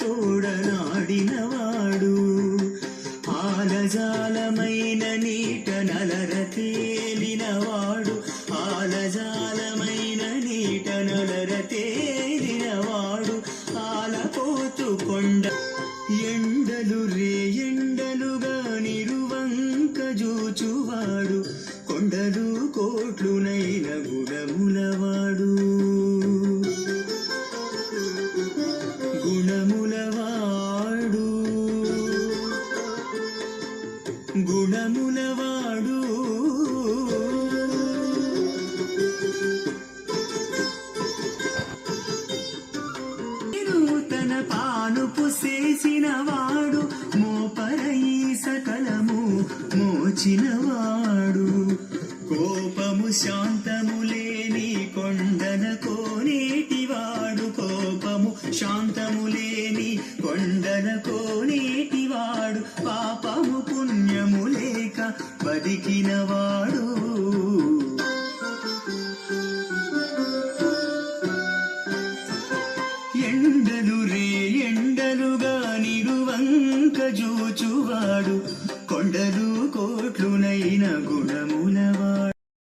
తోడనాడినవాడు. ఆలజాలమైన నీట నలర తేలినవాడు. ఆలజాలమైన నీట నలర తేలినవాడు. ఆలపోతు కొండ ఎండలు రే ఎండలుగా నిరువంక జూచువాడు. కొండలు కోట్లునైనవు గుణములవాడు తన పానుపు చేసిన వాడు మోపరయి సకలము మోచినవాడు కోపము శాంతము లేని కొండన కోనేటివాడు కోపము శాంతము లేని కొండన కోనేటివాడు పాపము బతికినవాడు ఎండలు రే ఎండలుగా నిరువంక జూచువాడు. కొండలు కోట్లునైన గుణములవాడు